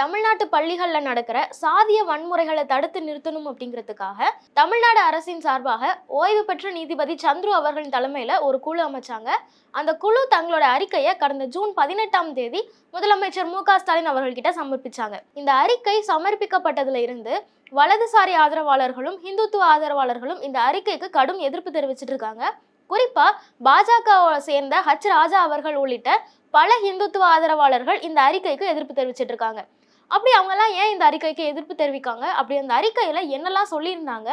தமிழ்நாட்டு பள்ளிகளில் நடக்கிற சாதிய வன்முறைகளை தடுத்து நிறுத்தணும் அப்படிங்கிறதுக்காக தமிழ்நாடு அரசின் சார்பாக ஓய்வு பெற்ற நீதிபதி சந்துரு அவர்களின் தலைமையில் ஒரு குழு அமைச்சாங்க. அந்த குழு தங்களோட அறிக்கையை கடந்த ஜூன் பதினெட்டாம் தேதி முதலமைச்சர் மு க ஸ்டாலின் அவர்கள்கிட்ட சமர்ப்பிச்சாங்க. இந்த அறிக்கை சமர்ப்பிக்கப்பட்டதுல இருந்து வலதுசாரி ஆதரவாளர்களும் இந்துத்துவ ஆதரவாளர்களும் இந்த அறிக்கைக்கு கடும் எதிர்ப்பு தெரிவிச்சிட்டு இருக்காங்க. குறிப்பா பாஜகவை சேர்ந்த ஹச் ராஜா அவர்கள் உள்ளிட்ட பல இந்துத்துவ ஆதரவாளர்கள் இந்த அறிக்கைக்கு எதிர்ப்பு தெரிவிச்சிட்டு இருக்காங்க. அப்படி அவங்கெல்லாம் ஏன் இந்த அறிக்கைக்கு எதிர்ப்பு தெரிவிக்காங்க? அப்படி அந்த அறிக்கையில் என்னெல்லாம் சொல்லியிருந்தாங்க?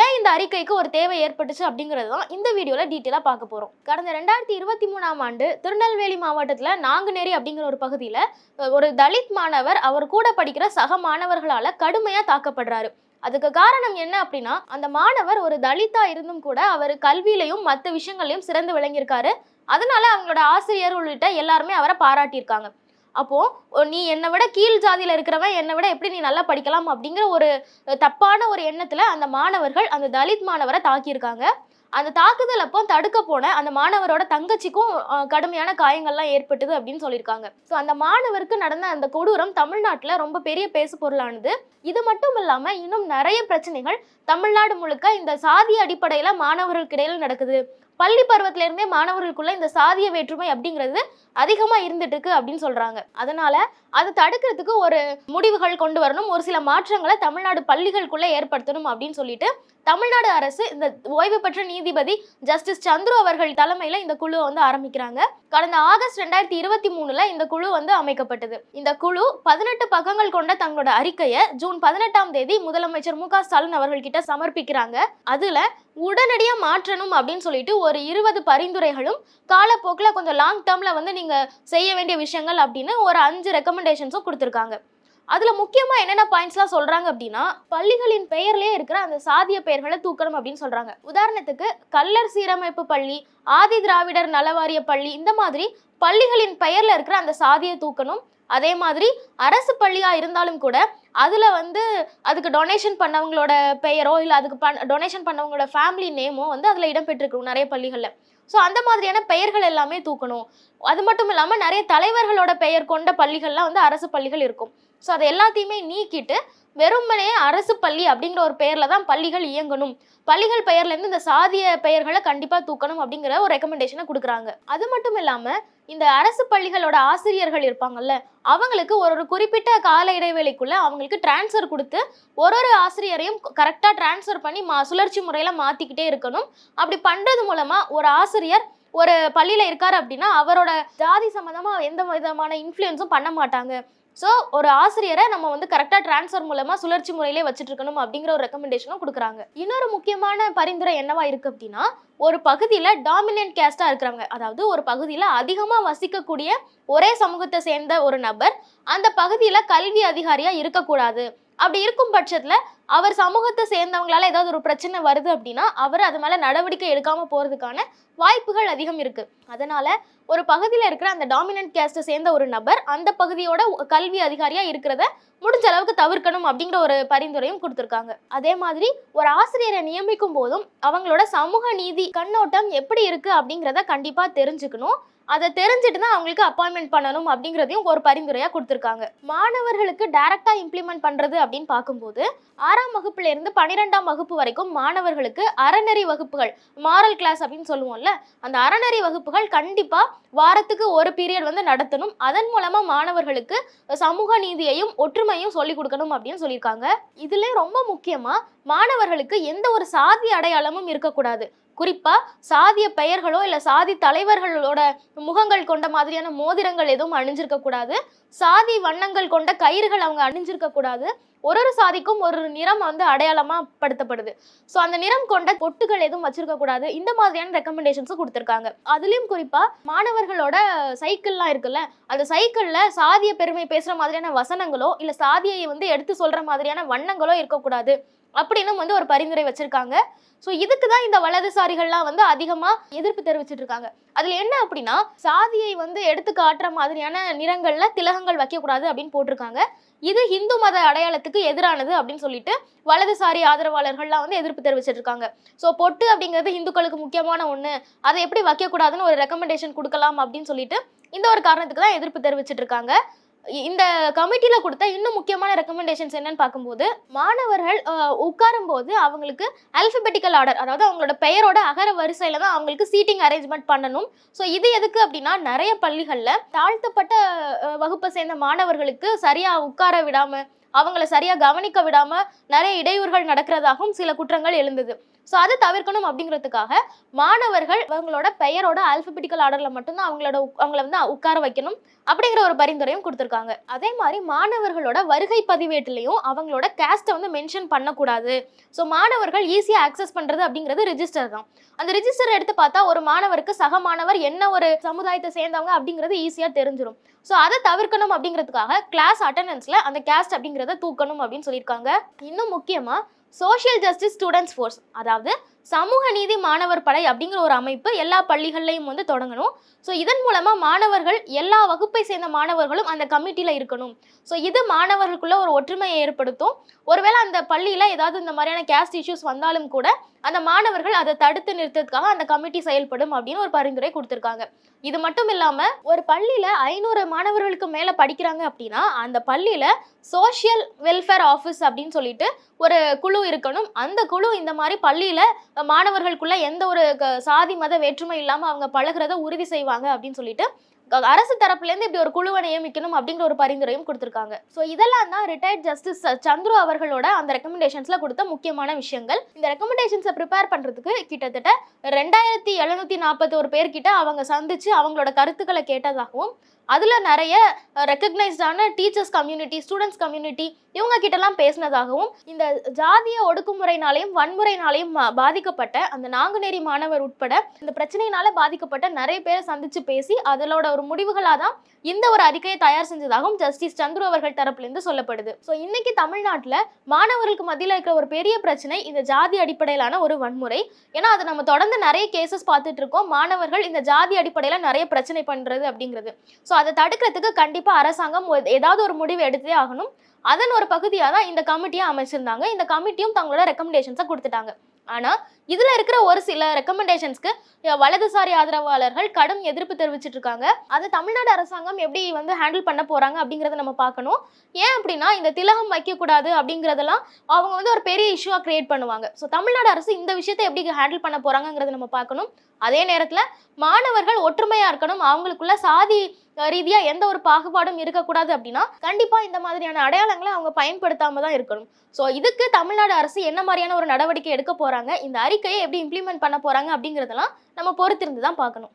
ஏன் இந்த அறிக்கைக்கு ஒரு தேவை ஏற்பட்டுச்சு அப்படிங்கிறது தான் இந்த வீடியோவில் டீட்டெயிலாக பார்க்க போகிறோம் கடந்த ரெண்டாயிரத்தி இருபத்தி மூணாம் ஆண்டு திருநெல்வேலி மாவட்டத்தில் நாங்குநேரி அப்படிங்கிற ஒரு பகுதியில் ஒரு தலித் மாணவர் அவர் கூட படிக்கிற சக மாணவர்களால் கடுமையாக தாக்கப்படுறாரு. அதுக்கு காரணம் என்ன அப்படின்னா அந்த மாணவர் ஒரு தலித்தா இருந்தும் கூட அவர் கல்வியிலையும் மற்ற விஷயங்களையும் சிறந்து விளங்கியிருக்காரு. அதனால அவங்களோட ஆசிரியர் உள்ளிட்ட எல்லாருமே அவரை பாராட்டியிருக்காங்க. அப்போது நீ என்னை விட கீழ் ஜாதியில் இருக்கிறவன் என்னை விட எப்படி நீ நல்லா படிக்கலாம் அப்படிங்கிற ஒரு தப்பான ஒரு எண்ணத்தில் அந்த மாணவர்கள் அந்த தலித் மாணவரை தாக்கியிருக்காங்க. அந்த தாக்குதல் அப்போ தடுக்க போன அந்த மாணவரோட தங்கச்சிக்கும் கடுமையான காயங்கள்லாம் ஏற்பட்டது அப்படின்னு சொல்லியிருக்காங்க. ஸோ அந்த மாணவருக்கு நடந்த அந்த கொடூரம் தமிழ்நாட்டில் ரொம்ப பெரிய பேசு பொருளானது. இது மட்டும் இல்லாமல் இன்னும் நிறைய பிரச்சனைகள் தமிழ்நாடு முழுக்க இந்த சாதி அடிப்படையில் மாணவர்களுக்கு இடையில் நடக்குது. பள்ளி பருவத்திலேருந்தே மாணவர்களுக்குள்ள இந்த சாதிய வேற்றுமை அப்படிங்கிறது அதிகமா இருந்துட்டு இருக்கு அப்படின்னு சொல்றாங்க. அதனால அதை தடுக்கிறதுக்கு ஒரு முடிவுகள் கொண்டு வரணும். ஒரு சில மாற்றங்களை தமிழ்நாடு பள்ளிகளுக்குள்ள ஏற்படுத்தணும் அப்படின்னு சொல்லிட்டு தமிழ்நாடு அரசு இந்த ஓய்வு பெற்ற நீதிபதி ஜஸ்டிஸ் சந்துரு அவர்கள் தலைமையில இந்த குழு வந்து ஆரம்பிக்கிறாங்க. கடந்த ஆகஸ்ட் ரெண்டாயிரத்தி இருபத்தி மூணுல இந்த குழு வந்து அமைக்கப்பட்டது. இந்த குழு பதினெட்டு பக்கங்கள் கொண்ட தங்களோட அறிக்கையை ஜூன் பதினெட்டாம் தேதி முதலமைச்சர் மு க ஸ்டாலின் அவர்கள்கிட்ட சமர்ப்பிக்கிறாங்க. அதுல உடனடியாக மாற்றணும் அப்படின்னு சொல்லிட்டு ஒரு இருபது பரிந்துரைகளும் காலப்போக்கில் கொஞ்சம் லாங் டேர்மில் வந்து நீங்கள் செய்ய வேண்டிய விஷயங்கள் அப்படின்னு ஒரு அஞ்சு ரெக்கமெண்டேஷன்ஸும் கொடுத்துருக்காங்க. அதில் முக்கியமாக என்னென்ன பாயிண்ட்ஸ்லாம் சொல்கிறாங்க அப்படின்னா பள்ளிகளின் பெயர்லேயே இருக்கிற அந்த சாதிய பெயர்களை தூக்கணும் அப்படின்னு சொல்கிறாங்க உதாரணத்துக்கு கல்லர் சீரமைப்பு பள்ளி ஆதி திராவிடர் நலவாரிய பள்ளி இந்த மாதிரி பள்ளிகளின் பெயரில் இருக்கிற அந்த சாதியை தூக்கணும். அதே மாதிரி அரசு பள்ளியாக இருந்தாலும் கூட அதில் வந்து அதுக்கு டொனேஷன் பண்ணவங்களோட பெயரோ இல்லை அதுக்கு பண் டொனேஷன் பண்ணவங்களோட ஃபேமிலி நேமோ வந்து அதில் இடம்பெற்றிருக்கணும் நிறைய பள்ளிகளில். ஸோ அந்த மாதிரியான பெயர்கள் எல்லாமே தூக்கணும். அது மட்டும் இல்லாமல் நிறைய தலைவர்களோட பெயர் கொண்ட பள்ளிகள்லாம் வந்து அரசு பள்ளிகள் இருக்கும். ஸோ அதை எல்லாத்தையுமே நீக்கிட்டு வெறுமனே அரசு பள்ளி அப்படிங்கிற ஒரு பெயரில் தான் பள்ளிகள் இயங்கணும். பள்ளிகள் பெயர்லேருந்து இந்த சாதிய பெயர்களை கண்டிப்பாக தூக்கணும் அப்படிங்கிற ஒரு ரெக்கமெண்டேஷனை கொடுக்குறாங்க. அது மட்டும் இல்லாமல் இந்த அரசு பள்ளிகளோட ஆசிரியர்கள் இருப்பாங்கல்ல அவங்களுக்கு ஒரு ஒரு குறிப்பிட்ட கால இடைவேளைக்குள்ள அவங்களுக்கு டிரான்ஸ்ஃபர் கொடுத்து ஒரு ஒரு ஆசிரியரையும் கரெக்டாக டிரான்ஸ்ஃபர் பண்ணி மா சுழற்சி முறையில் மாற்றிக்கிட்டே இருக்கணும். அப்படி பண்ணுறது மூலமாக ஒரு ஆசிரியர் ஒரு பள்ளியில் இருக்கார் அப்படின்னா அவரோட ஜாதி சம்மந்தமாக எந்த விதமான இன்ஃப்ளூயன்ஸும் பண்ண மாட்டாங்க. ஸோ ஒரு ஆசிரியரை நம்ம வந்து கரெக்டாக ட்ரான்ஸ்ஃபர் மூலமாக சுழற்சி முறையிலே வச்சுட்ருக்கணும் அப்படிங்கிற ஒரு ரெக்கமெண்டேஷனும் கொடுக்குறாங்க. இன்னொரு முக்கியமான பரிந்துரை என்னவா இருக்குது அப்படின்னா ஒரு பகுதியில் டாமினன்ட் கேஸ்டாக இருக்கிறாங்க அதாவது ஒரு பகுதியில் அதிகமாக வசிக்கக்கூடிய ஒரே சமூகத்தை சேர்ந்த ஒரு நபர் அந்த பகுதியில் கல்வி அதிகாரியாக இருக்கக்கூடாது. அப்படி இருக்கும் பட்சத்தில் அவர் சமூகத்தை சேர்ந்தவங்களால ஏதாவது ஒரு பிரச்சனை வருது அப்படின்னா அவர் அது மேலே நடவடிக்கை எடுக்காமல் போகிறதுக்கான வாய்ப்புகள் அதிகம் இருக்குது அதனால் ஒரு பகுதியில் இருக்கிற அந்த டாமினன்ட் கேஸ்ட்டை சேர்ந்த ஒரு நபர் அந்த பகுதியோட கல்வி அதிகாரியாக இருக்கிறத முடிஞ்ச அளவுக்கு தவிர்க்கணும் அப்படிங்கிற ஒரு பரிந்துரையும் கொடுத்துருக்காங்க. அதே மாதிரி ஒரு ஆசிரியரை நியமிக்கும் போதும் அவங்களோட சமூக நீதி கண்ணோட்டம் எப்படி இருக்குது அப்படிங்கிறத கண்டிப்பாக தெரிஞ்சுக்கணும். அதை தெரிஞ்சுட்டு தான் அவங்களுக்கு அப்பாயின்மெண்ட் பண்ணணும் அப்படிங்கிறதையும் ஒரு பரிந்துரையாக கொடுத்துருக்காங்க. மாணவர்களுக்கு டைரக்டாக இம்ப்ளிமெண்ட் பண்ணுறது அப்படின்னு பார்க்கும்போது ஆறாம் வகுப்புலேருந்து பன்னிரெண்டாம் வகுப்பு வரைக்கும் மாணவர்களுக்கு அறநெறி வகுப்புகள் மாரல் கிளாஸ் அப்படின்னு சொல்லுவோம்ல அந்த அறநெறி வகுப்புகள் கண்டிப்பாக வாரத்துக்கு ஒரு பீரியட் வந்து நடத்தணும். அதன் மூலமாக மாணவர்களுக்கு சமூக நீதியையும் ஒற்றுமையும் சொல்லிக் கொடுக்கணும் அப்படின்னு சொல்லியிருக்காங்க. இதுல ரொம்ப முக்கியமாக மாணவர்களுக்கு எந்த ஒரு சாதி அடையாளமும் இருக்கக்கூடாது. குறிப்பாக சாதிய பெயர்களோ இல்லை சாதி தலைவர்களோட முகங்கள் கொண்ட மாதிரியான மோதிரங்கள் எதுவும் அணிஞ்சிருக்க கூடாது. சாதி வண்ணங்கள் கொண்ட கயிறுகள் அவங்க அணிஞ்சிருக்க கூடாது. ஒரு ஒரு சாதிக்கும் ஒரு ஒரு நிறம் வந்து அடையாளமாக படுத்தப்படுது. ஸோ அந்த நிறம் கொண்ட பொட்டுகள் எதுவும் வச்சிருக்க கூடாது. இந்த மாதிரியான ரெக்கமெண்டேஷன்ஸும் கொடுத்துருக்காங்க. அதுலேயும் குறிப்பாக மாணவர்களோட சைக்கிள்லாம் இருக்குல்ல அந்த சைக்கிளில் சாதிய பெருமை பேசுகிற மாதிரியான வசனங்களோ இல்லை சாதியை வந்து எடுத்து சொல்கிற மாதிரியான வண்ணங்களோ இருக்கக்கூடாது. அப்படின்னு வந்து ஒரு பரிந்துரை வச்சிருக்காங்க. ஸோ இதுக்கு தான் இந்த வலதுசாரிகள்லாம் வந்து அதிகமாக எதிர்ப்பு தெரிவிச்சிட்டு இருக்காங்க அதில் என்ன அப்படின்னா சாதியை வந்து எடுத்து காட்டுற மாதிரியான நிறங்கள்ல திலகங்கள் வைக்கக்கூடாது அப்படின்னு போட்டிருக்காங்க. இது இந்து மத அடையாளத்துக்கு எதிரானது அப்படின்னு சொல்லிட்டு வலதுசாரி ஆதரவாளர்கள்லாம் வந்து எதிர்ப்பு தெரிவிச்சிட்டு இருக்காங்க ஸோ பொட்டு அப்படிங்கிறது இந்துக்களுக்கு முக்கியமான ஒன்று அதை எப்படி வைக்கக்கூடாதுன்னு ஒரு ரெக்கமெண்டேஷன் கொடுக்கலாம் அப்படின்னு சொல்லிட்டு இந்த ஒரு காரணத்துக்கு தான் எதிர்ப்பு தெரிவிச்சிட்டு இருக்காங்க இந்த கமிட்டியில் கொடுத்த இன்னும் முக்கியமான ரெக்கமெண்டேஷன்ஸ் என்னன்னு பார்க்கும்போது மாணவர்கள் உட்காரும் போது அவங்களுக்கு அல்பபெட்டிக்கல் ஆர்டர் அதாவது அவங்களோட பெயரோட அகர வரிசையில் தான் அவங்களுக்கு சீட்டிங் அரேஞ்ச்மெண்ட் பண்ணணும். ஸோ இது எதுக்கு அப்படின்னா நிறைய பள்ளிகளில் தாழ்த்தப்பட்ட வகுப்பை சேர்ந்த மாணவர்களுக்கு சரியாக உட்கார விடாமல் அவங்கள சரியாக கவனிக்க விடாமல் நிறைய இடையூறுகள் நடக்கிறதாகவும் சில குற்றங்கள் எழுந்தது. ஸோ அதை தவிர்க்கணும் அப்படிங்கிறதுக்காக மாணவர்கள் அவங்களோட பெயரோட ஆல்பபெட்டிக்கல் ஆர்டரில் மட்டும்தான் அவங்களோட அவங்கள வந்து உட்கார வைக்கணும். அப்படிங்கிற ஒரு பரிந்துரையும் கொடுத்துருக்காங்க. அதே மாதிரி மாணவர்களோட வருகை பதிவேட்டிலையும் அவங்களோட கேஸ்ட்டை வந்து மென்ஷன் பண்ணக்கூடாது. ஸோ மாணவர்கள் ஈஸியாக ஆக்சஸ் பண்ணுறது அப்படிங்கிறது ரிஜிஸ்டர் தான். அந்த ரிஜிஸ்டர் எடுத்து பார்த்தா ஒரு மாணவருக்கு சக மாணவர் என்ன ஒரு சமுதாயத்தை சேர்ந்தவங்க அப்படிங்கிறது ஈஸியாக தெரிஞ்சிடும் ஸோ அதை தவிர்க்கணும் அப்படிங்கிறதுக்காக கிளாஸ் அட்டண்டன்ஸில் அந்த கேஸ்ட் அப்படிங்கிறத தூக்கணும் அப்படின்னு சொல்லியிருக்காங்க. இன்னும் முக்கியமாக சோஷியல் ஜஸ்டிஸ் ஸ்டூடெண்ட்ஸ் ஃபோர்ஸ் அதாவது சமூக நீதி மாணவர் படை அப்படிங்கிற ஒரு அமைப்பு எல்லா பள்ளிகள்லையும் வந்து தொடங்கணும். ஸோ இதன் மூலமாக மாணவர்கள் எல்லா வகுப்பை சேர்ந்த மாணவர்களும் அந்த கமிட்டியில் இருக்கணும். ஸோ இது மாணவர்களுக்குள்ள ஒரு ஒற்றுமையை ஏற்படுத்தும். ஒருவேளை அந்த பள்ளியில் ஏதாவது இந்த மாதிரியான கேஸ்ட் இஷ்யூஸ் வந்தாலும் கூட அந்த மாணவர்கள் அதை தடுத்து நிறுத்ததுக்காக அந்த கமிட்டி செயல்படும் அப்படின்னு ஒரு பரிந்துரை கொடுத்துருக்காங்க. இது மட்டும் இல்லாமல் ஒரு பள்ளியில் ஐநூறு மாணவர்களுக்கு மேலே படிக்கிறாங்க அப்படின்னா அந்த பள்ளியில் சோஷியல் வெல்ஃபேர் ஆஃபீஸ் அப்படின்னு சொல்லிட்டு ஒரு குழு இருக்கணும். அந்த குழு இந்த மாதிரி பள்ளியில் மாணவர்களுக்குள்ள எந்த ஒரு க- சாதி மத வேற்றுமை இல்லாமல் அவங்க பழகுறத உறுதி செய்வாங்க அப்படின்னு சொல்லிட்டு அரசு தரப்புலேருந்து இப்படி ஒரு குழுவை நியமிக்கணும் அப்படிங்கிற ஒரு பரிந்துரையும் கொடுத்துருக்காங்க. ஸோ இதெல்லாம் தான் ரிட்டையர்ட் ஜஸ்டிஸ் சந்துரு அவர்களோட அந்த ரெக்கமெண்டேஷன்ஸில் கொடுத்த முக்கியமான விஷயங்கள். இந்த ரெக்கமெண்டேஷன்ஸை ப்ரிப்பேர் பண்ணுறதுக்கு கிட்டத்தட்ட ரெண்டாயிரத்தி எழுநூற்றி நாற்பத்தோரு பேர்கிட்ட அவங்க சந்திச்சு அவங்களோட கருத்துக்களை கேட்டதாகவும் அதில் நிறைய ரெக்கக்னைஸ்டான டீச்சர்ஸ் கம்யூனிட்டி ஸ்டூடெண்ட்ஸ் கம்யூனிட்டி இவங்க கிட்டலாம் பேசினதாகவும் இந்த ஜாதிய ஒடுக்குமுறைனாலையும் வன்முறைனாலையும் மா- பாதிக்கப்பட்ட அந்த நாங்குநேரி மாணவர் உட்பட இந்த பிரச்சனையினால பாதிக்கப்பட்ட நிறைய பேரை சந்திச்சு பேசி அதனோட ஒரு முடிவுகளாக தான் இந்த ஒரு அறிக்கையை தயார் செஞ்சதாகவும் ஜஸ்டிஸ் சந்துரு அவர்கள் தரப்புலேருந்து சொல்லப்படுது. ஸோ இன்னைக்கு தமிழ்நாட்டில் மாணவர்களுக்கு மத்தியில் இருக்கிற ஒரு பெரிய பிரச்சனை இந்த ஜாதி அடிப்படையிலான ஒரு வன்முறை. ஏன்னா அதை நம்ம தொடர்ந்து நிறைய கேசஸ் பார்த்துட்டு இருக்கோம். மாணவர்கள் இந்த ஜாதி அடிப்படையில் நிறைய பிரச்சனை பண்ணுறது அப்படிங்கிறது. ஸோ அதை தடுக்கிறதுக்கு கண்டிப்பாக அரசாங்கம் ஏதாவது ஒரு முடிவு எடுத்தே ஆகணும். அதன் ஒரு பகுதியாக தான் இந்த கமிட்டியை அமைச்சிருந்தாங்க. இந்த கமிட்டியும் தங்களோட ரெக்கமெண்டேஷன்ஸை கொடுத்துட்டாங்க. ஆனால் இதில் இருக்கிற ஒரு சில ரெக்கமெண்டேஷன்ஸ்க்கு வலதுசாரி ஆதரவாளர்கள் கடும் எதிர்ப்பு தெரிவிச்சிட்டு இருக்காங்க அதை தமிழ்நாடு அரசாங்கம் எப்படி வந்து ஹேண்டில் பண்ண போகிறாங்க அப்படிங்கிறத நம்ம பார்க்கணும். ஏன் அப்படின்னா இந்த திலகம் வைக்கக்கூடாது அப்படிங்கிறதெல்லாம் அவங்க வந்து ஒரு பெரிய இஷ்யூவாக கிரியேட் பண்ணுவாங்க. ஸோ தமிழ்நாடு அரசு இந்த விஷயத்தை எப்படி ஹேண்டில் பண்ண போகிறாங்கங்கிறத நம்ம பார்க்கணும். அதே நேரத்தில் மாணவர்கள் ஒற்றுமையாக இருக்கணும். அவங்களுக்குள்ள சாதி ரீதியா எந்த ஒரு பாகுபாடும் இருக்கக்கூடாது அப்படின்னா கண்டிப்பா இந்த மாதிரியான அடையாளங்களை அவங்க பயன்படுத்தாம தான் இருக்கணும். ஸோ இதுக்கு தமிழ்நாடு அரசு என்ன மாதிரியான ஒரு நடவடிக்கை எடுக்க போறாங்க இந்த அறிக்கையை எப்படி இம்ப்ளிமெண்ட் பண்ண போறாங்க அப்படிங்கறதெல்லாம் நம்ம பொறுத்திருந்து தான் பார்க்கணும்.